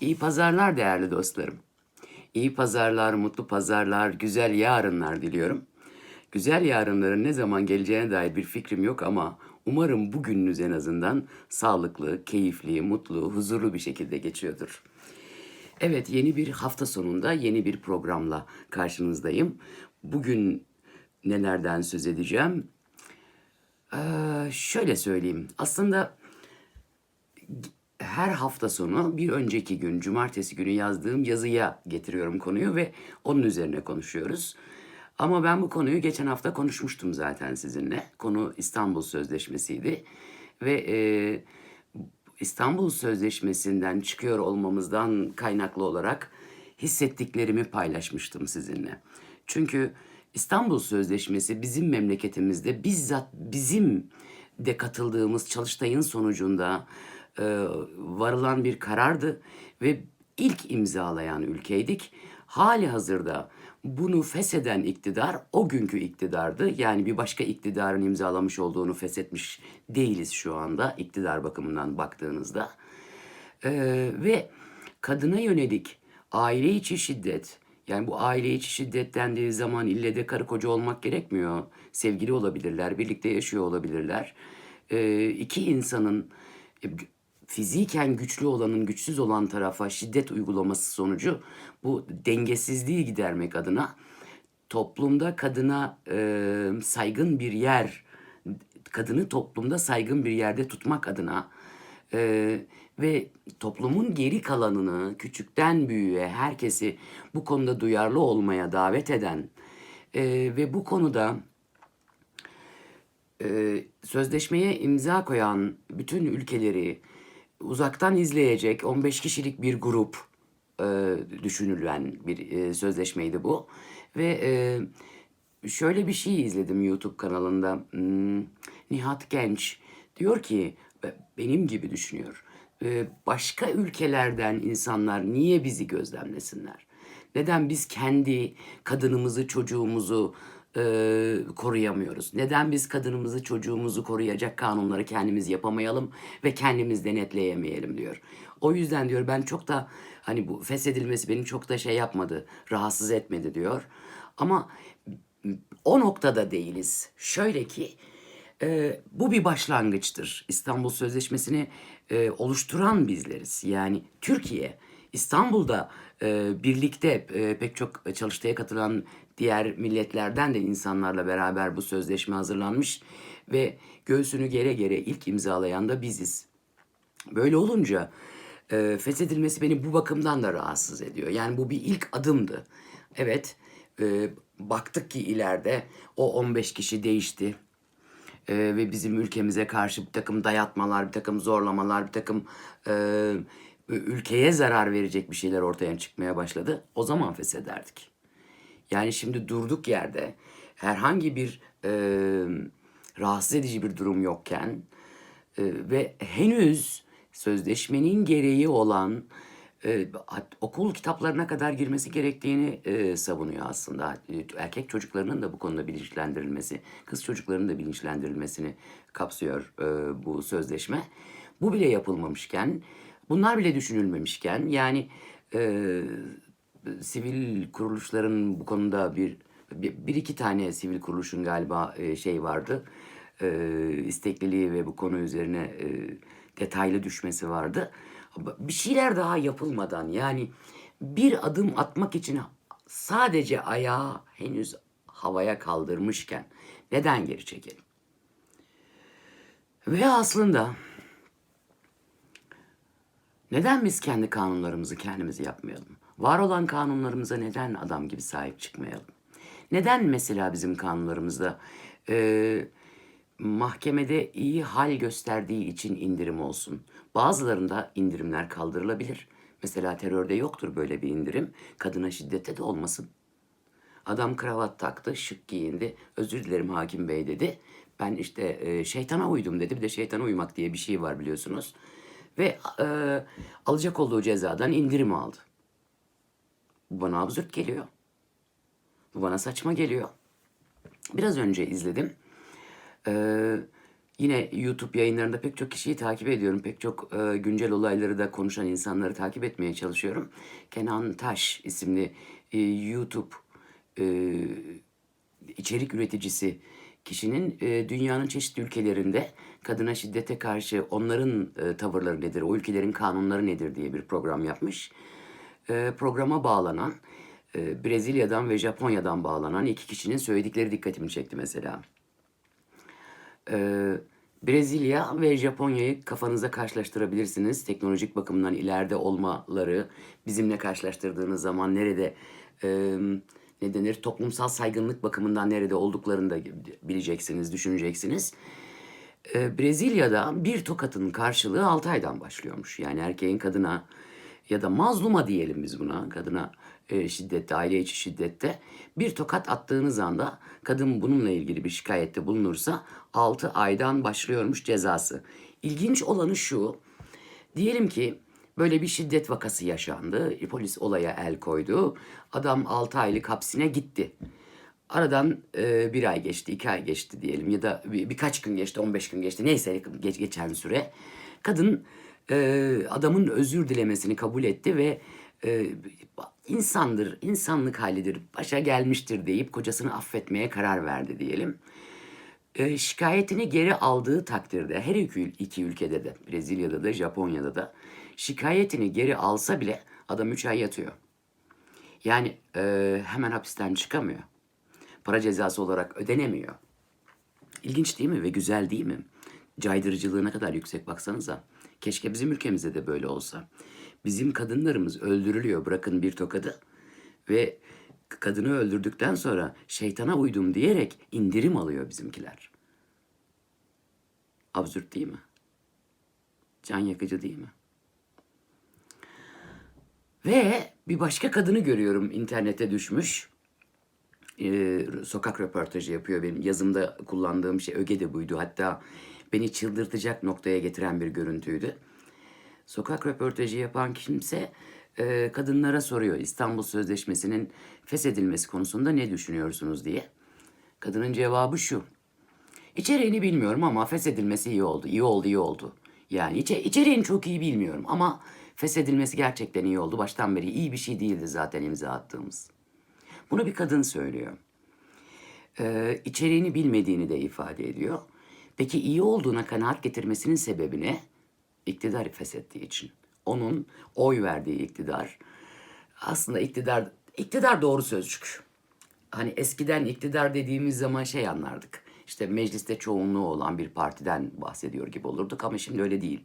İyi pazarlar değerli dostlarım. İyi pazarlar, mutlu pazarlar, güzel yarınlar diliyorum. Güzel yarınların ne zaman geleceğine dair bir fikrim yok ama umarım bugününüz en azından sağlıklı, keyifli, mutlu, huzurlu bir şekilde geçiyordur. Evet, yeni bir hafta sonunda yeni bir programla karşınızdayım. Bugün nelerden söz edeceğim? Ee, şöyle söyleyeyim. Aslında her hafta sonu bir önceki gün, cumartesi günü yazdığım yazıya getiriyorum konuyu ve onun üzerine konuşuyoruz. Ama ben bu konuyu geçen hafta konuşmuştum zaten sizinle. Konu İstanbul Sözleşmesi'ydi. Ve e, İstanbul Sözleşmesi'nden çıkıyor olmamızdan kaynaklı olarak hissettiklerimi paylaşmıştım sizinle. Çünkü İstanbul Sözleşmesi bizim memleketimizde bizzat bizim de katıldığımız çalıştayın sonucunda e, varılan bir karardı ve ilk imzalayan ülkeydik. Hali hazırda bunu fesheden iktidar o günkü iktidardı. Yani bir başka iktidarın imzalamış olduğunu feshetmiş değiliz şu anda iktidar bakımından baktığınızda. Ee, ve kadına yönelik aile içi şiddet, yani bu aile içi şiddet dendiği zaman ille de karı koca olmak gerekmiyor. Sevgili olabilirler, birlikte yaşıyor olabilirler. Ee, iki insanın e, fiziken güçlü olanın güçsüz olan tarafa şiddet uygulaması sonucu bu dengesizliği gidermek adına toplumda kadına e, saygın bir yer, kadını toplumda saygın bir yerde tutmak adına e, ve toplumun geri kalanını küçükten büyüğe herkesi bu konuda duyarlı olmaya davet eden e, ve bu konuda e, sözleşmeye imza koyan bütün ülkeleri uzaktan izleyecek 15 kişilik bir grup e, düşünülen bir e, sözleşmeydi bu. Ve e, şöyle bir şey izledim YouTube kanalında. Hmm, Nihat Genç diyor ki be- benim gibi düşünüyor. E, başka ülkelerden insanlar niye bizi gözlemlesinler? Neden biz kendi kadınımızı, çocuğumuzu e, koruyamıyoruz? Neden biz kadınımızı, çocuğumuzu koruyacak kanunları kendimiz yapamayalım ve kendimiz denetleyemeyelim diyor. O yüzden diyor ben çok da hani bu feshedilmesi beni çok da şey yapmadı, rahatsız etmedi diyor. Ama o noktada değiliz. Şöyle ki e, bu bir başlangıçtır. İstanbul Sözleşmesi'ni e, oluşturan bizleriz. Yani Türkiye, İstanbul'da e, birlikte e, pek çok çalıştaya katılan diğer milletlerden de insanlarla beraber bu sözleşme hazırlanmış ve göğsünü gere gere ilk imzalayan da biziz. Böyle olunca e, feshedilmesi beni bu bakımdan da rahatsız ediyor. Yani bu bir ilk adımdı. Evet, e, baktık ki ileride o 15 kişi değişti. E, ve bizim ülkemize karşı bir takım dayatmalar, bir takım zorlamalar, bir takım e, ülkeye zarar verecek bir şeyler ortaya çıkmaya başladı. O zaman feshederdik. Yani şimdi durduk yerde herhangi bir e, rahatsız edici bir durum yokken e, ve henüz sözleşmenin gereği olan e, okul kitaplarına kadar girmesi gerektiğini e, savunuyor aslında. Erkek çocuklarının da bu konuda bilinçlendirilmesi, kız çocuklarının da bilinçlendirilmesini kapsıyor e, bu sözleşme. Bu bile yapılmamışken, bunlar bile düşünülmemişken yani e, sivil kuruluşların bu konuda bir, bir, bir iki tane sivil kuruluşun galiba e, şey vardı. E, istekliliği ve bu konu üzerine e, detaylı düşmesi vardı. Bir şeyler daha yapılmadan yani bir adım atmak için sadece ayağı henüz havaya kaldırmışken neden geri çekelim? Ve aslında neden biz kendi kanunlarımızı kendimiz yapmayalım? Var olan kanunlarımıza neden adam gibi sahip çıkmayalım? Neden mesela bizim kanunlarımızda e, mahkemede iyi hal gösterdiği için indirim olsun? Bazılarında indirimler kaldırılabilir. Mesela terörde yoktur böyle bir indirim. Kadına şiddette de olmasın. Adam kravat taktı, şık giyindi. Özür dilerim hakim bey dedi. Ben işte e, şeytana uydum dedi. Bir de şeytana uymak diye bir şey var biliyorsunuz. Ve e, alacak olduğu cezadan indirim aldı. Bu bana absürt geliyor. Bu bana saçma geliyor. Biraz önce izledim. Ee, Yine YouTube yayınlarında pek çok kişiyi takip ediyorum. Pek çok e, güncel olayları da konuşan insanları takip etmeye çalışıyorum. Kenan Taş isimli e, YouTube e, içerik üreticisi kişinin e, dünyanın çeşitli ülkelerinde kadına şiddete karşı onların e, tavırları nedir, o ülkelerin kanunları nedir diye bir program yapmış. E, programa bağlanan, e, Brezilya'dan ve Japonya'dan bağlanan iki kişinin söyledikleri dikkatimi çekti mesela. Ee, Brezilya ve Japonya'yı kafanıza karşılaştırabilirsiniz. Teknolojik bakımdan ileride olmaları bizimle karşılaştırdığınız zaman nerede e, ne denir toplumsal saygınlık bakımından nerede olduklarını da bileceksiniz, düşüneceksiniz. Brezilya'da bir tokatın karşılığı 6 aydan başlıyormuş. Yani erkeğin kadına ya da mazluma diyelim biz buna kadına e, şiddette, aile içi şiddette bir tokat attığınız anda kadın bununla ilgili bir şikayette bulunursa 6 aydan başlıyormuş cezası. İlginç olanı şu. Diyelim ki böyle bir şiddet vakası yaşandı. Polis olaya el koydu. Adam 6 aylık hapsine gitti. Aradan e, bir ay geçti, iki ay geçti diyelim ya da bir, birkaç gün geçti, 15 gün geçti. Neyse geç, geçen süre. Kadın e, adamın özür dilemesini kabul etti ve e, insandır, insanlık halidir, başa gelmiştir deyip kocasını affetmeye karar verdi diyelim. E, şikayetini geri aldığı takdirde her iki, iki ülkede de Brezilya'da da Japonya'da da şikayetini geri alsa bile adam 3 ay yatıyor. Yani e, hemen hapisten çıkamıyor. Para cezası olarak ödenemiyor. İlginç değil mi ve güzel değil mi? Caydırıcılığı ne kadar yüksek baksanıza. Keşke bizim ülkemizde de böyle olsa. Bizim kadınlarımız öldürülüyor bırakın bir tokadı. Ve kadını öldürdükten sonra şeytana uydum diyerek indirim alıyor bizimkiler. Absürt değil mi? Can yakıcı değil mi? Ve bir başka kadını görüyorum internete düşmüş. Ee, sokak röportajı yapıyor benim. Yazımda kullandığım şey öge de buydu. Hatta beni çıldırtacak noktaya getiren bir görüntüydü. Sokak röportajı yapan kimse e, kadınlara soruyor İstanbul Sözleşmesi'nin feshedilmesi konusunda ne düşünüyorsunuz diye. Kadının cevabı şu. İçeriğini bilmiyorum ama feshedilmesi iyi oldu. İyi oldu, iyi oldu. Yani içe, içeriğini çok iyi bilmiyorum ama feshedilmesi gerçekten iyi oldu. Baştan beri iyi bir şey değildi zaten imza attığımız. Bunu bir kadın söylüyor. Ee, içeriğini bilmediğini de ifade ediyor. Peki iyi olduğuna kanaat getirmesinin sebebi ne? İktidar feshettiği için. Onun oy verdiği iktidar. Aslında iktidar, iktidar doğru sözcük. Hani eskiden iktidar dediğimiz zaman şey anlardık. İşte mecliste çoğunluğu olan bir partiden bahsediyor gibi olurduk ama şimdi öyle değil.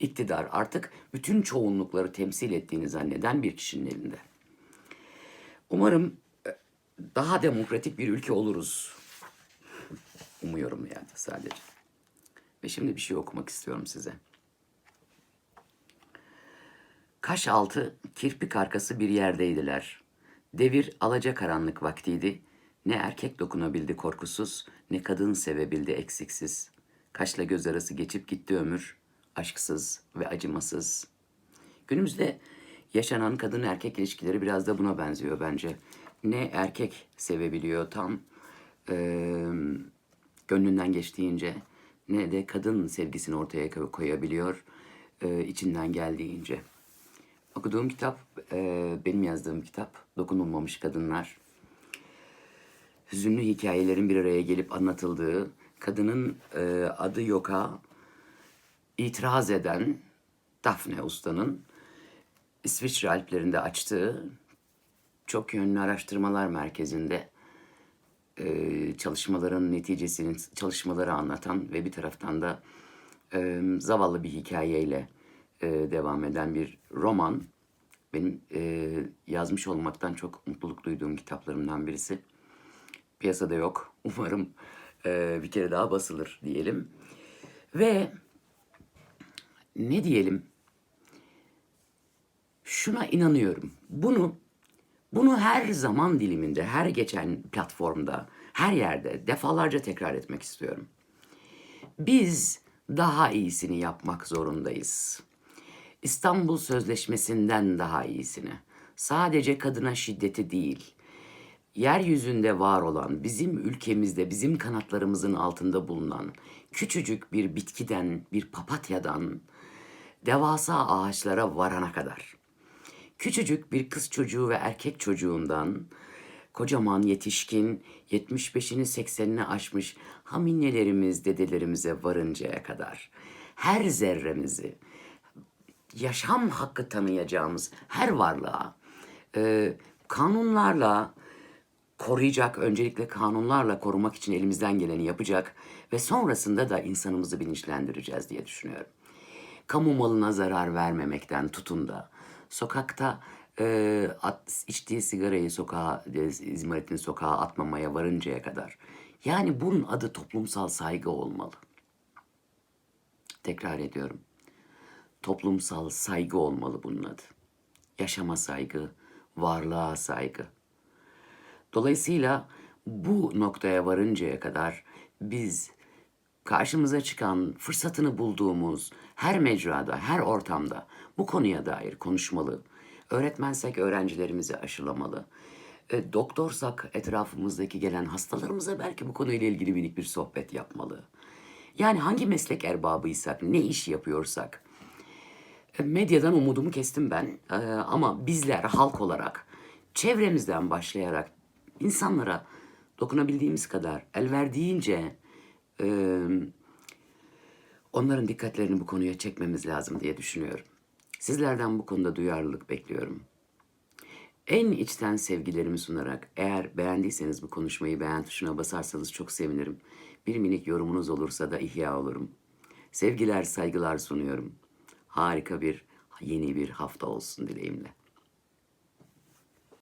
İktidar artık bütün çoğunlukları temsil ettiğini zanneden bir kişinin elinde. Umarım e, daha demokratik bir ülke oluruz. Umuyorum yani sadece. Ve şimdi bir şey okumak istiyorum size. Kaş altı, kirpik arkası bir yerdeydiler. Devir alacakaranlık vaktiydi. Ne erkek dokunabildi korkusuz, ne kadın sevebildi eksiksiz. Kaşla göz arası geçip gitti ömür, aşksız ve acımasız. Günümüzde yaşanan kadın erkek ilişkileri biraz da buna benziyor bence. Ne erkek sevebiliyor tam eee, gönlünden geçtiğince ne de kadın sevgisini ortaya koy- koyabiliyor eee, içinden geldiğince. Okuduğum kitap, eee, benim yazdığım kitap Dokunulmamış Kadınlar. Hüzünlü hikayelerin bir araya gelip anlatıldığı, kadının eee, adı yoka itiraz eden Daphne Usta'nın İsviçre Alplerinde açtığı çok yönlü araştırmalar merkezinde e, çalışmaların neticesini, çalışmaları anlatan ve bir taraftan da e, zavallı bir hikayeyle e, devam eden bir roman. Benim e, yazmış olmaktan çok mutluluk duyduğum kitaplarımdan birisi. Piyasada yok. Umarım e, bir kere daha basılır diyelim. Ve ne diyelim? Şuna inanıyorum. Bunu bunu her zaman diliminde, her geçen platformda, her yerde defalarca tekrar etmek istiyorum. Biz daha iyisini yapmak zorundayız. İstanbul Sözleşmesi'nden daha iyisini. Sadece kadına şiddeti değil, yeryüzünde var olan, bizim ülkemizde, bizim kanatlarımızın altında bulunan küçücük bir bitkiden, bir papatyadan devasa ağaçlara varana kadar. Küçücük bir kız çocuğu ve erkek çocuğundan kocaman yetişkin 75'ini 80'ini aşmış haminnelerimiz, dedelerimize varıncaya kadar her zerremizi yaşam hakkı tanıyacağımız her varlığa e, kanunlarla koruyacak, öncelikle kanunlarla korumak için elimizden geleni yapacak ve sonrasında da insanımızı bilinçlendireceğiz diye düşünüyorum. Kamu malına zarar vermemekten tutun da sokakta e, at, içtiği sigarayı sokağa, e, izmaritini sokağa atmamaya varıncaya kadar. Yani bunun adı toplumsal saygı olmalı. Tekrar ediyorum toplumsal saygı olmalı bunun adı. Yaşama saygı, varlığa saygı. Dolayısıyla bu noktaya varıncaya kadar biz karşımıza çıkan fırsatını bulduğumuz her mecrada, her ortamda bu konuya dair konuşmalı. Öğretmensek öğrencilerimizi aşılamalı. E, doktorsak etrafımızdaki gelen hastalarımıza belki bu konuyla ilgili minik bir sohbet yapmalı. Yani hangi meslek erbabıysak, ne iş yapıyorsak, Medyadan umudumu kestim ben Ee, ama bizler halk olarak çevremizden başlayarak insanlara dokunabildiğimiz kadar el verdiğince e, onların dikkatlerini bu konuya çekmemiz lazım diye düşünüyorum. Sizlerden bu konuda duyarlılık bekliyorum. En içten sevgilerimi sunarak eğer beğendiyseniz bu konuşmayı beğen tuşuna basarsanız çok sevinirim. Bir minik yorumunuz olursa da ihya olurum. Sevgiler, saygılar sunuyorum harika bir yeni bir hafta olsun dileğimle.